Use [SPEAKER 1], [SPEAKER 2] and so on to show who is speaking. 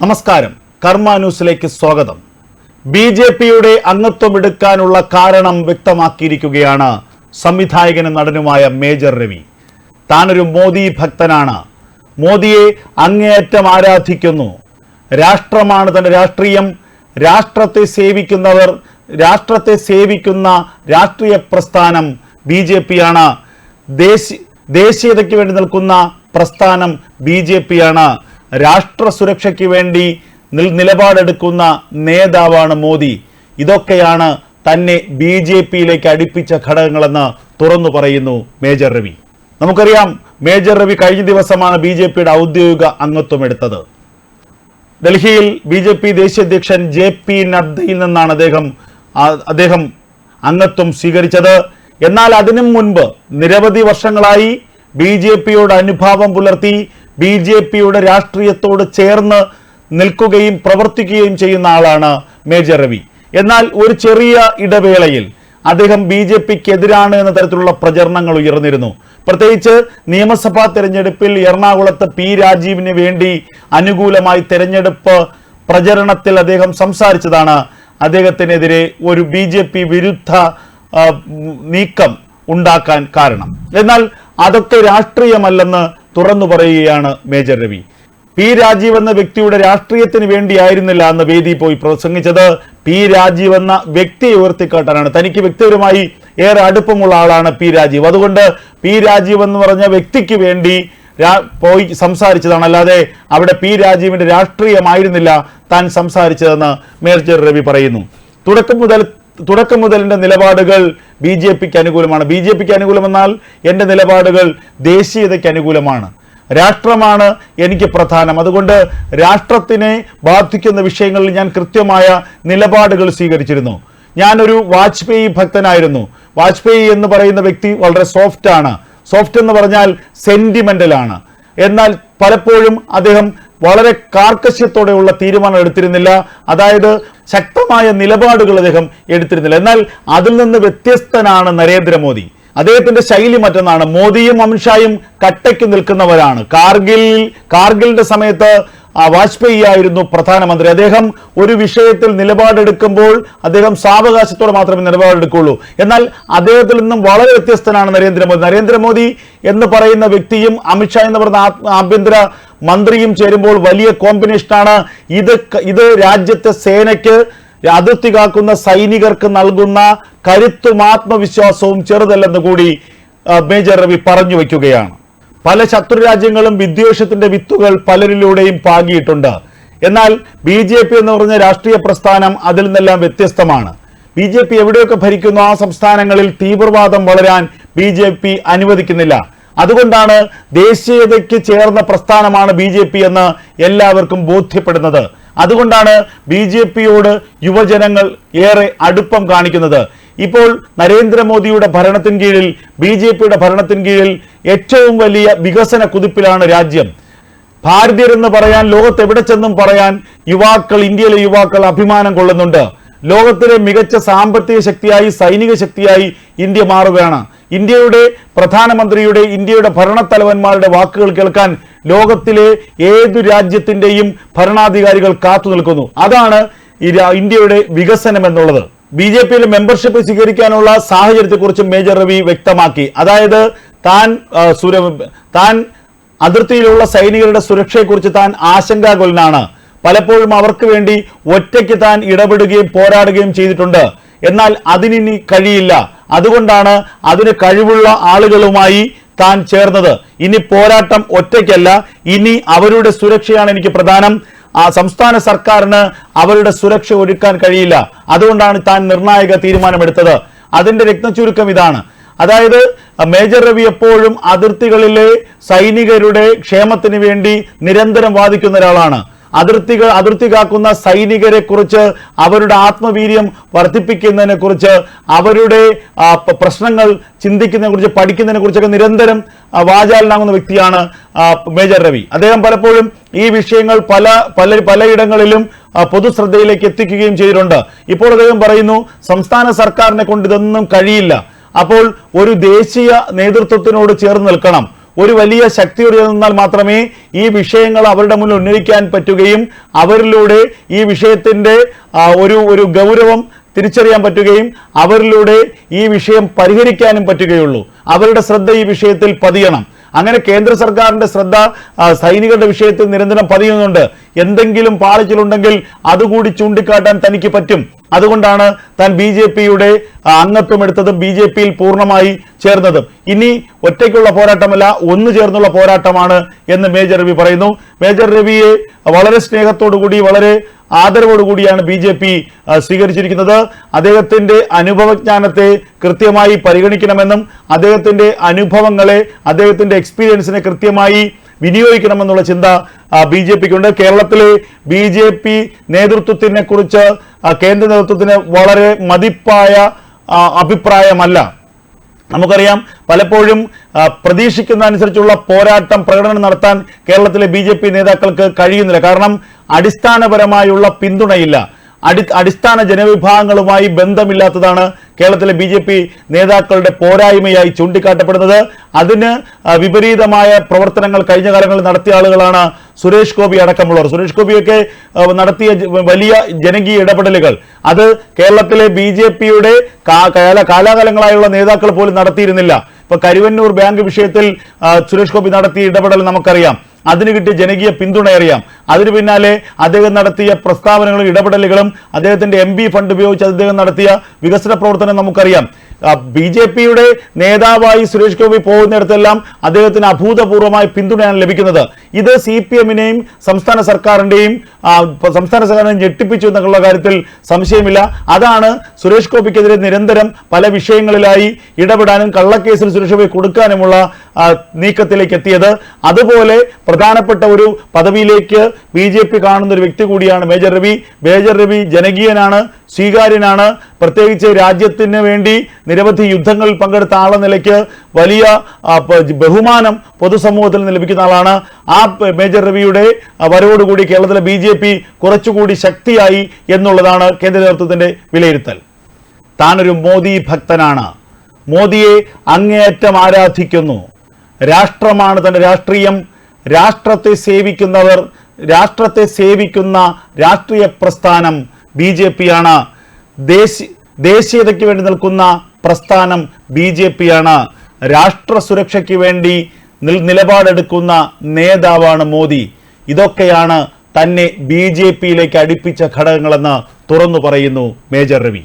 [SPEAKER 1] നമസ്കാരം. കർമ്മ ന്യൂസിലേക്ക് സ്വാഗതം. ബി ജെ പിയുടെ അംഗത്വം എടുക്കാനുള്ള കാരണം വ്യക്തമാക്കിയിരിക്കുകയാണ് സംവിധായകനും നടനുമായ മേജർ രവി. താനൊരു മോദി ഭക്തനാണ്. മോദിയെ അങ്ങേയറ്റം ആരാധിക്കുന്നു. രാഷ്ട്രമാണ് തന്റെ രാഷ്ട്രീയം. രാഷ്ട്രത്തെ സേവിക്കുന്നവർ രാഷ്ട്രത്തെ സേവിക്കുന്ന രാഷ്ട്രീയ പ്രസ്ഥാനം ബി ജെ പിയാണ്. ദേശീ ദേശീയതയ്ക്ക് വേണ്ടി നിൽക്കുന്ന പ്രസ്ഥാനം ബി ജെ പിയാണ്. രാഷ്ട്ര സുരക്ഷയ്ക്ക് വേണ്ടി നിലപാടെടുക്കുന്ന നേതാവാണ് മോദി. ഇതൊക്കെയാണ് തന്നെ ബി ജെ പിയിലേക്ക് അടുപ്പിച്ച ഘടകങ്ങളെന്ന് തുറന്നു പറയുന്നു മേജർ രവി. നമുക്കറിയാം മേജർ രവി കഴിഞ്ഞ ദിവസമാണ് ബി ജെ പിയുടെ ഔദ്യോഗിക അംഗത്വം എടുത്തത്. ഡൽഹിയിൽ ബി ജെ പി ദേശീയ അധ്യക്ഷൻ ജെ പി നദ്ദയിൽ നിന്നാണ് അദ്ദേഹം അദ്ദേഹം അംഗത്വം സ്വീകരിച്ചത്. എന്നാൽ അതിനും മുൻപ് നിരവധി വർഷങ്ങളായി ബി ജെ പിയോട് അനുഭാവം പുലർത്തി ബി ജെ പിയുടെ രാഷ്ട്രീയത്തോട് ചേർന്ന് നിൽക്കുകയും പ്രവർത്തിക്കുകയും ചെയ്യുന്ന ആളാണ് മേജർ രവി. എന്നാൽ ഒരു ചെറിയ ഇടവേളയിൽ അദ്ദേഹം ബി ജെ പിക്ക് എതിരാണ് എന്ന തരത്തിലുള്ള പ്രചരണങ്ങൾ ഉയർന്നിരുന്നു. പ്രത്യേകിച്ച് നിയമസഭാ തെരഞ്ഞെടുപ്പിൽ എറണാകുളത്ത് പി രാജീവിന് വേണ്ടി അനുകൂലമായി തെരഞ്ഞെടുപ്പ് പ്രചരണത്തിൽ അദ്ദേഹം സംസാരിച്ചതാണ്. അദ്ദേഹത്തിനെതിരെ ഒരു ബി ജെ പി വിരുദ്ധ നീക്കം ഉണ്ടാക്കാൻ കാരണം. എന്നാൽ അതൊക്കെ രാഷ്ട്രീയമല്ലെന്ന് തുറന്നു പറയുകയാണ് മേജർ രവി. പി രാജീവ് എന്ന വ്യക്തിയുടെ രാഷ്ട്രീയത്തിന് വേണ്ടിയായിരുന്നില്ല അന്ന് വേദി പോയി പ്രസംഗിച്ചത് പി രാജീവ് എന്ന വ്യക്തിയെ ഉയർത്തിക്കാട്ടാനാണ്. തനിക്ക് വ്യക്തിപരമായി ഏറെ അടുപ്പമുള്ള ആളാണ് പി രാജീവ്. അതുകൊണ്ട് പി രാജീവ് എന്ന് പറഞ്ഞ വ്യക്തിക്ക് വേണ്ടി പോയി സംസാരിച്ചതാണ്. അല്ലാതെ അവിടെ പി രാജീവിന്റെ രാഷ്ട്രീയമായിരുന്നില്ല താൻ സംസാരിച്ചതെന്ന് മേജർ രവി പറയുന്നു. തുടക്കം മുതൽ തുടക്കം മുതൽ എന്റെ നിലപാടുകൾ ബി ജെ പിക്ക് അനുകൂലമാണ്. ബി ജെ പിക്ക് അനുകൂലമെന്നാൽ എന്റെ നിലപാടുകൾ ദേശീയതയ്ക്ക് അനുകൂലമാണ്. രാഷ്ട്രമാണ് എനിക്ക് പ്രധാനം. അതുകൊണ്ട് രാഷ്ട്രത്തിനെ ബാധിക്കുന്ന വിഷയങ്ങളിൽ ഞാൻ കൃത്യമായ നിലപാടുകൾ സ്വീകരിച്ചിരുന്നു. ഞാനൊരു വാജ്പേയി ഭക്തനായിരുന്നു. വാജ്പേയി എന്ന് പറയുന്ന വ്യക്തി വളരെ സോഫ്റ്റ് ആണ് സോഫ്റ്റ് എന്ന് പറഞ്ഞാൽ സെന്റിമെന്റൽ ആണ്. എന്നാൽ പലപ്പോഴും അദ്ദേഹം വളരെ കാർക്കശ്യത്തോടെയുള്ള തീരുമാനം എടുത്തിരുന്നില്ല. അതായത് ശക്തമായ നിലപാടുകൾ അദ്ദേഹം എടുത്തിരുന്നില്ല. എന്നാൽ അതിൽ നിന്ന് വ്യത്യസ്തനാണ് നരേന്ദ്രമോദി. അദ്ദേഹത്തിന്റെ ശൈലി മറ്റൊന്നാണ്. മോദിയും അമിത്ഷായും കട്ടയ്ക്ക് നിൽക്കുന്നവരാണ്. കാർഗിൽ കാർഗിലിന്റെ സമയത്ത് വാജ്പേയി ആയിരുന്നു പ്രധാനമന്ത്രി. അദ്ദേഹം ഒരു വിഷയത്തിൽ നിലപാടെടുക്കുമ്പോൾ അദ്ദേഹം സാവകാശത്തോടെ മാത്രമേ നിലപാടെടുക്കുള്ളൂ എന്നാൽ അദ്ദേഹത്തിൽ നിന്നും വളരെ വ്യത്യസ്തനാണ് നരേന്ദ്രമോദി. നരേന്ദ്രമോദി എന്ന് പറയുന്ന വ്യക്തിയും അമിത്ഷാ എന്ന് പറയുന്ന ആഭ്യന്തര മന്ത്രിയും ചേരുമ്പോൾ വലിയ കോമ്പിനേഷനാണ്. ഇത് ഇത് രാജ്യത്തെ സേനയ്ക്ക് അതിർത്തി കാക്കുന്ന സൈനികർക്ക് നൽകുന്ന കരുത്തും ആത്മവിശ്വാസവും ചെറുതല്ലെന്ന് കൂടി മേജർ രവി പറഞ്ഞു വയ്ക്കുകയാണ്. പല ശത്രു രാജ്യങ്ങളും വിദ്വേഷത്തിന്റെ വിത്തുകൾ പലരിലൂടെയും പാകിയിട്ടുണ്ട്. എന്നാൽ ബി ജെ പി എന്ന് പറഞ്ഞ രാഷ്ട്രീയ പ്രസ്ഥാനം അതിൽ നിന്നെല്ലാം വ്യത്യസ്തമാണ്. ബി ജെ പി എവിടെയൊക്കെ ഭരിക്കുന്നു ആ സംസ്ഥാനങ്ങളിൽ തീവ്രവാദം വളരാൻ ബി ജെ പി അനുവദിക്കുന്നില്ല. അതുകൊണ്ടാണ് ദേശീയതയ്ക്ക് ചേർന്ന പ്രസ്ഥാനമാണ് ബി ജെ പി എന്ന് എല്ലാവർക്കും ബോധ്യപ്പെടുന്നത്. അതുകൊണ്ടാണ് ബി ജെ പിയോട് യുവജനങ്ങൾ ഏറെ അടുപ്പം കാണിക്കുന്നത്. ഇപ്പോൾ നരേന്ദ്രമോദിയുടെ ഭരണത്തിന് കീഴിൽ ബി ജെ പിയുടെ ഭരണത്തിന് കീഴിൽ ഏറ്റവും വലിയ വികസന കുതിപ്പിലാണ് രാജ്യം. ഭാരതീയരെന്ന് പറയാൻ ലോകത്ത് എവിടെ ചെന്നും പറയാൻ യുവാക്കൾ ഇന്ത്യയിലെ യുവാക്കൾ അഭിമാനം കൊള്ളുന്നുണ്ട്. ലോകത്തിലെ മികച്ച സാമ്പത്തിക ശക്തിയായി സൈനിക ശക്തിയായി ഇന്ത്യ മാറുകയാണ്. ഇന്ത്യയുടെ പ്രധാനമന്ത്രിയുടെ ഇന്ത്യയുടെ ഭരണത്തലവന്മാരുടെ വാക്കുകൾ കേൾക്കാൻ ലോകത്തിലെ ഏതു രാജ്യത്തിന്റെയും ഭരണാധികാരികൾ കാത്തു നിൽക്കുന്നു. അതാണ് ഇന്ത്യയുടെ വികസനം എന്നുള്ളത്. ബി ജെ പിയിൽ മെമ്പർഷിപ്പ് സ്വീകരിക്കാനുള്ള സാഹചര്യത്തെക്കുറിച്ച് മേജർ രവി വ്യക്തമാക്കി. അതായത് താൻ സുര താൻ അതിർത്തിയിലുള്ള സൈനികരുടെ സുരക്ഷയെക്കുറിച്ച് താൻ ആശങ്കാകുലനാണ്. പലപ്പോഴും അവർക്ക് വേണ്ടി ഒറ്റയ്ക്ക് താൻ ഇടപെടുകയും പോരാടുകയും ചെയ്തിട്ടുണ്ട്. എന്നാൽ അതിനി കഴിയില്ല. അതുകൊണ്ടാണ് അതിന് കഴിവുള്ള ആളുകളുമായി താൻ ചേർന്നത്. ഇനി പോരാട്ടം ഒറ്റയ്ക്കല്ല. ഇനി അവരുടെ സുരക്ഷയാണ് എനിക്ക് പ്രധാനം. ആ സംസ്ഥാന സർക്കാരിന് അവരുടെ സുരക്ഷ ഒരുക്കാൻ കഴിയില്ല. അതുകൊണ്ടാണ് താൻ നിർണായക തീരുമാനമെടുത്തത്. അതിന്റെ രക്തചുരുക്കം ഇതാണ്. അതായത് മേജർ രവി എപ്പോഴും അതിർത്തികളിലെ സൈനികരുടെ ക്ഷേമത്തിന് വേണ്ടി നിരന്തരം വാദിക്കുന്ന ഒരാളാണ്. അതിർത്തികൾ അതിർത്തി കാക്കുന്ന സൈനികരെ കുറിച്ച് അവരുടെ ആത്മവീര്യം വർദ്ധിപ്പിക്കുന്നതിനെ കുറിച്ച് അവരുടെ പ്രശ്നങ്ങൾ ചിന്തിക്കുന്നതിനെ കുറിച്ച് പഠിക്കുന്നതിനെ കുറിച്ചൊക്കെ നിരന്തരം വാചാലനാകുന്ന വ്യക്തിയാണ് മേജർ രവി. അദ്ദേഹം പലപ്പോഴും ഈ വിഷയങ്ങൾ പല പല പലയിടങ്ങളിലും പൊതുശ്രദ്ധയിലേക്ക് എത്തിക്കുകയും ചെയ്തിട്ടുണ്ട്. ഇപ്പോൾ അദ്ദേഹം പറയുന്നു സംസ്ഥാന സർക്കാരിനെ കൊണ്ട് ഇതൊന്നും കഴിയില്ല. അപ്പോൾ ഒരു ദേശീയ നേതൃത്വത്തിനോട് ചേർന്ന് നിൽക്കണം. ഒരു വലിയ ശക്തിയോടെ നിന്നാൽ മാത്രമേ ഈ വിഷയങ്ങൾ അവരുടെ മുന്നിൽ ഉന്നയിക്കാൻ പറ്റുകയും അവരിലൂടെ ഈ വിഷയത്തിന്റെ ഒരു ഒരു ഗൗരവം തിരിച്ചറിയാൻ പറ്റുകയും അവരിലൂടെ ഈ വിഷയം പരിഹരിക്കാനും പറ്റുകയുള്ളൂ. അവരുടെ ശ്രദ്ധ ഈ വിഷയത്തിൽ പതിയണം. അങ്ങനെ കേന്ദ്ര സർക്കാരിന്റെ ശ്രദ്ധ സൈനികരുടെ വിഷയത്തിൽ നിരന്തരം പതിയുന്നുണ്ട്. എന്തെങ്കിലും പാളിച്ചിലുണ്ടെങ്കിൽ അതുകൂടി ചൂണ്ടിക്കാട്ടാൻ തനിക്ക് പറ്റും. അതുകൊണ്ടാണ് താൻ ബി ജെ പിയുടെ അംഗത്വം എടുത്തതും ബി ജെ പിയിൽ പൂർണമായി ചേർന്നതും. ഇനി ഒറ്റയ്ക്കുള്ള പോരാട്ടമല്ല ഒന്നു ചേർന്നുള്ള പോരാട്ടമാണ് എന്ന് മേജർ രവി പറയുന്നു. മേജർ രവിയെ വളരെ സ്നേഹത്തോടുകൂടി വളരെ ആദരവോടുകൂടിയാണ് ബി ജെ പി സ്വീകരിച്ചിരിക്കുന്നത്. അദ്ദേഹത്തിന്റെ അനുഭവജ്ഞാനത്തെ കൃത്യമായി പരിഗണിക്കണമെന്നും അദ്ദേഹത്തിന്റെ അനുഭവങ്ങളെ അദ്ദേഹത്തിന്റെ എക്സ്പീരിയൻസിനെ കൃത്യമായി വിനിയോഗിക്കണമെന്നുള്ള ചിന്ത ബി ജെ പിക്കുണ്ട്. കേരളത്തിലെ ബി ജെ പി നേതൃത്വത്തിനെ കുറിച്ച് കേന്ദ്ര നേതൃത്വത്തിന് വളരെ മതിപ്പായ അഭിപ്രായമല്ല. നമുക്കറിയാം പലപ്പോഴും പ്രതീക്ഷിക്കുന്ന അനുസരിച്ചുള്ള പോരാട്ടം പ്രകടനം നടത്താൻ കേരളത്തിലെ ബി ജെ പി നേതാക്കൾക്ക് കഴിയുന്നില്ല. കാരണം അടിസ്ഥാനപരമായുള്ള പിന്തുണയില്ല. അടി അടിസ്ഥാന ജനവിഭാഗങ്ങളുമായി ബന്ധമില്ലാത്തതാണ് കേരളത്തിലെ ബി ജെ പി നേതാക്കളുടെ പോരായ്മയായി ചൂണ്ടിക്കാട്ടപ്പെടുന്നത്. അതിന് വിപരീതമായ പ്രവർത്തനങ്ങൾ കഴിഞ്ഞ കാലങ്ങളിൽ നടത്തിയ ആളുകളാണ് സുരേഷ് ഗോപി അടക്കമുള്ളവർ. സുരേഷ് ഗോപിയൊക്കെ നടത്തിയ വലിയ ജനകീയ ഇടപെടലുകൾ. അത് കേരളത്തിലെ ബി ജെ പിയുടെ കാലാകാലങ്ങളായുള്ള നേതാക്കൾ പോലും നടത്തിയിരുന്നില്ല. ഇപ്പൊ കരുവന്നൂർ ബാങ്ക് വിഷയത്തിൽ സുരേഷ് ഗോപി നടത്തിയ ഇടപെടൽ നമുക്കറിയാം. അതിന് കിട്ടിയ ജനകീയ പിന്തുണ അറിയാം. അതിനു പിന്നാലെ അദ്ദേഹം നടത്തിയ പ്രസ്താവനകളും ഇടപെടലുകളും അദ്ദേഹത്തിന്റെ എം ഫണ്ട് ഉപയോഗിച്ച് അദ്ദേഹം നടത്തിയ വികസന പ്രവർത്തനം നമുക്കറിയാം. ബി ജെ പിയുടെ നേതാവായി സുരേഷ് ഗോപി പോകുന്നിടത്തെല്ലാം അദ്ദേഹത്തിന് അഭൂതപൂർവമായ പിന്തുണയാണ് ലഭിക്കുന്നത്. ഇത് സി പി എമ്മിനെയും സംസ്ഥാന സർക്കാരിന്റെയും സംസ്ഥാന സർക്കാരിനെ ഞെട്ടിപ്പിച്ചു എന്നുള്ള കാര്യത്തിൽ സംശയമില്ല. അതാണ് സുരേഷ് ഗോപിക്കെതിരെ നിരന്തരം പല വിഷയങ്ങളിലായി ഇടപെടാനും കള്ളക്കേസിൽ സുരേഷ് ഗോപി കൊടുക്കാനുമുള്ള നീക്കത്തിലേക്ക് എത്തിയത്. അതുപോലെ പ്രധാനപ്പെട്ട ഒരു പദവിയിലേക്ക് ബി ജെ പി കാണുന്ന ഒരു വ്യക്തി കൂടിയാണ് മേജർ രവി. മേജർ രവി ജനകീയനാണ് സ്വീകാര്യനാണ്. പ്രത്യേകിച്ച് രാജ്യത്തിന് വേണ്ടി നിരവധി യുദ്ധങ്ങളിൽ പങ്കെടുത്ത ആളെന്ന നിലയ്ക്ക് വലിയ ബഹുമാനം പൊതുസമൂഹത്തിൽ നിന്ന് ലഭിക്കുന്ന ആളാണ്. ആ മേജർ രവിയുടെ വരവോടുകൂടി കേരളത്തിലെ ബി ജെ പി കുറച്ചുകൂടി ശക്തിയായി എന്നുള്ളതാണ് കേന്ദ്ര നേതൃത്വത്തിന്റെ വിലയിരുത്തൽ. താനൊരു മോദി ഭക്തനാണ്. മോദിയെ അങ്ങേയറ്റം ആരാധിക്കുന്നു. രാഷ്ട്രമാണ് തന്റെ രാഷ്ട്രീയം. രാഷ്ട്രത്തെ സേവിക്കുന്നവർ രാഷ്ട്രത്തെ സേവിക്കുന്ന രാഷ്ട്രീയ പ്രസ്ഥാനം ബി ജെ പി ആണ് ദേശീയ ദേശീയതയ്ക്ക് വേണ്ടി നിൽക്കുന്ന പ്രസ്ഥാനം ബി ജെ പി ആണ് രാഷ്ട്ര സുരക്ഷയ്ക്ക് വേണ്ടി നിലപാടെടുക്കുന്ന നേതാവാണ് മോദി. ഇതൊക്കെയാണ് തന്നെ ബി ജെ പിയിലേക്ക് അടുപ്പിച്ച ഘടകങ്ങളെന്ന് തുറന്നു പറയുന്നു മേജർ രവി.